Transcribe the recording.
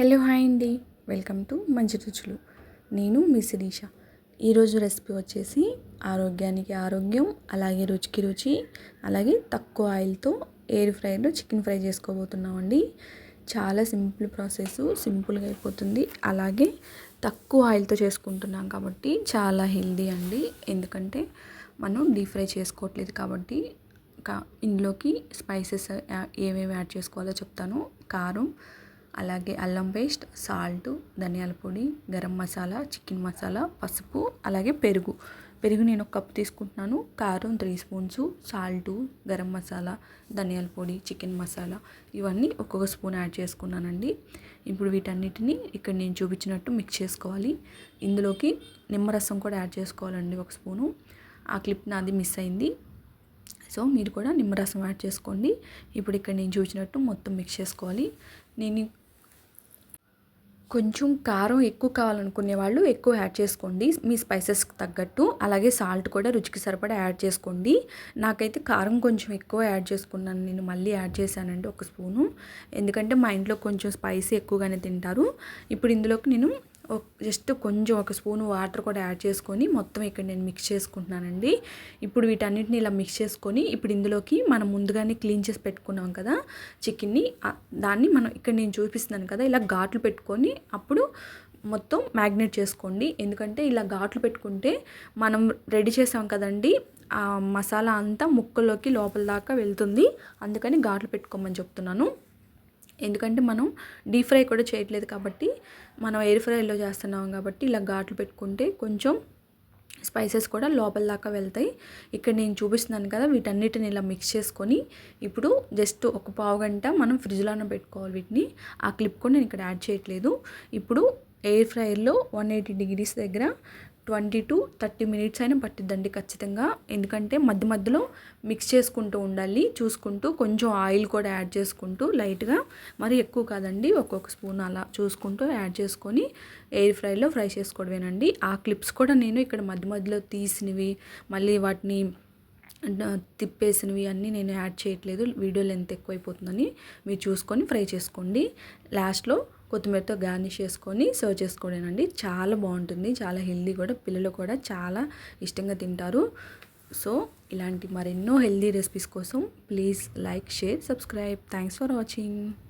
Hello hi అండి. Welcome to మంచి రుచులు. నేను మీ శిరీష. ఈరోజు రెసిపీ వచ్చేసి ఆరోగ్యానికి ఆరోగ్యం అలాగే రుచికి రుచి అలాగే తక్కువ ఆయిల్తో ఎయిర్ ఫ్రైలో చికెన్ ఫ్రై చేసుకోబోతున్నామండి. చాలా సింపుల్ ప్రాసెస్ సింపుల్గా అయిపోతుంది. అలాగే తక్కువ ఆయిల్తో చేసుకుంటున్నాం కాబట్టి చాలా హెల్దీ అండి. ఎందుకంటే మనం డీప్ ఫ్రై చేసుకోవట్లేదు కాబట్టి ఇందులోకి స్పైసెస్ ఏమేమి యాడ్ చేసుకోవాలో చెప్తాను. కారం అలాగే అల్లం పేస్ట్ సాల్ట్ ధనియాల పొడి గరం మసాలా చికెన్ మసాలా పసుపు అలాగే పెరుగు. పెరుగు నేను ఒక కప్ తీసుకుంటున్నాను. కారం three spoons salt garam masala ధనియాల పొడి చికెన్ మసాలా ఇవన్నీ ఒక్కొక్క స్పూన్ యాడ్ చేసుకున్నానండి. ఇప్పుడు వీటన్నిటిని ఇక్కడ నేను చూపించినట్టు మిక్స్ చేసుకోవాలి. ఇందులోకి నిమ్మరసం కూడా యాడ్ చేసుకోవాలండి ఒక స్పూను. ఆ క్లిప్ నాది మిస్ అయింది. సో మీరు కూడా నిమ్మరసం యాడ్ చేసుకోండి. ఇప్పుడు ఇక్కడ నేను చూసినట్టు మొత్తం మిక్స్ చేసుకోవాలి. నేను కొంచెం కారం ఎక్కువ కావాలనుకునే వాళ్ళు ఎక్కువ యాడ్ చేసుకోండి. మీ స్పైసెస్కి తగ్గట్టు. అలాగే సాల్ట్ కూడా రుచికి సరిపడా యాడ్ చేసుకోండి. నాకైతే కారం కొంచెం ఎక్కువ యాడ్ చేసుకున్నాను. నేను మళ్ళీ యాడ్ చేశానండి ఒక స్పూను. ఎందుకంటే మా ఇంట్లో కొంచెం స్పైసీ ఎక్కువగానే తింటారు. ఇప్పుడు ఇందులోకి నేను జస్ట్ కొంచెం ఒక స్పూన్ వాటర్ కూడా యాడ్ చేసుకొని మొత్తం ఇక్కడ నేను మిక్స్ చేసుకుంటున్నానండి. ఇప్పుడు వీటన్నిటిని ఇలా మిక్స్ చేసుకొని ఇప్పుడు ఇందులోకి మనం ముందుగానే క్లీన్ చేసి పెట్టుకున్నాం కదా చికెన్ని దాన్ని మనం ఇక్కడ నేను చూపిస్తున్నాను కదా ఇలా ఘాట్లు పెట్టుకొని అప్పుడు మొత్తం మ్యాగ్నేట్ చేసుకోండి. ఎందుకంటే ఇలా ఘాట్లు పెట్టుకుంటే మనం రెడీ చేసాం కదండి ఆ మసాలా అంతా ముక్కల్లోకి లోపల దాకా వెళ్తుంది. అందుకని ఘాట్లు పెట్టుకోమని చెప్తున్నాను. ఎందుకంటే మనం డీప్ ఫ్రై కూడా చేయట్లేదు కాబట్టి మనం ఎయిర్ ఫ్రైలో చేస్తున్నాం కాబట్టి ఇలా ఘాట్లు పెట్టుకుంటే కొంచెం స్పైసెస్ కూడా లోపల దాకా వెళ్తాయి. ఇక్కడ నేను చూపిస్తున్నాను కదా వీటన్నిటిని ఇలా మిక్స్ చేసుకొని ఇప్పుడు జస్ట్ ఒక పావు గంట మనం ఫ్రిడ్జ్లోనే పెట్టుకోవాలి వీటిని. ఆ క్లిప్ కూడా నేను ఇక్కడ యాడ్ చేయట్లేదు. ఇప్పుడు ఎయిర్ ఫ్రైయర్లో వన్ ఎయిటీ డిగ్రీస్ దగ్గర ట్వంటీ టు థర్టీ మినిట్స్ అయినా పట్టిద్దండి ఖచ్చితంగా. ఎందుకంటే మధ్య మధ్యలో మిక్స్ చేసుకుంటూ ఉండాలి చూసుకుంటూ కొంచెం ఆయిల్ కూడా యాడ్ చేసుకుంటూ లైట్గా. మరి ఎక్కువ కాదండి ఒక్కొక్క స్పూన్ అలా చూసుకుంటూ యాడ్ చేసుకొని ఎయిర్ ఫ్రైలో ఫ్రై చేసుకోవడమేనండి. ఆ క్లిప్స్ కూడా నేను ఇక్కడ మధ్య మధ్యలో తీసినవి మళ్ళీ వాటిని తిప్పేసినవి అన్నీ నేను యాడ్ చేయట్లేదు. వీడియో లెంత్ ఎక్కువైపోతుందని మీరు చూసుకొని ఫ్రై చేసుకోండి. లాస్ట్లో కొత్తిమీరతో గార్నిష్ చేసుకొని సర్వ్ చేసుకోవడేనండి చాలా బాగుంటుంది. చాలా హెల్దీ కూడా. పిల్లలు కూడా చాలా ఇష్టంగా తింటారు. సో ఇలాంటి మరెన్నో హెల్దీ రెసిపీస్ కోసం please like share subscribe. Thanks for watching.